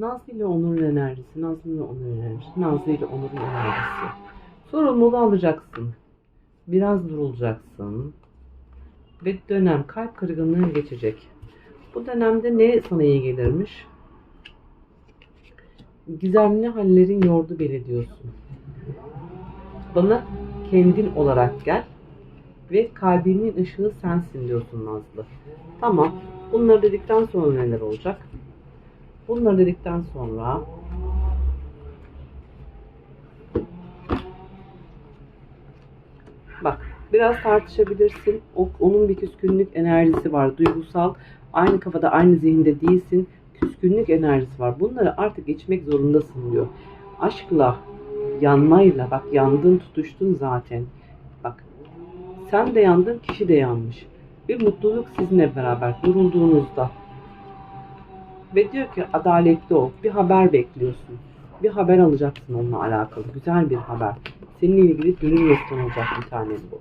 Nazlı ile Onur'un enerjisi, Nazlı ile Onur'un enerjisi, Nazlı ile Onur'un enerjisi. Sorumluluğu alacaksın. Biraz durulacaksın. Ve dönem kalp kırgınlığı geçecek. Bu dönemde ne sana iyi gelirmiş? Gizemli hallerin yordu beni diyorsun. Bana kendin olarak gel ve kalbimin ışığı sensin diyorsun Nazlı. Tamam. Bunları dedikten sonra neler olacak? Bunları dedikten sonra Bak biraz tartışabilirsin. O, onun bir küskünlük enerjisi var. Duygusal. Aynı kafada aynı zihinde değilsin. Küskünlük enerjisi var. Bunları artık geçmek zorundasın diyor. Aşkla, yanmayla bak yandın tutuştun zaten. Bak sen de yandın kişi de yanmış. Bir mutluluk sizinle beraber durulduğunuzda. Ve diyor ki adaletli ol. Bir haber bekliyorsun. Bir haber alacaksın onunla alakalı. Güzel bir haber. Seninle ilgili dönüm noktan olacak bir tane bu.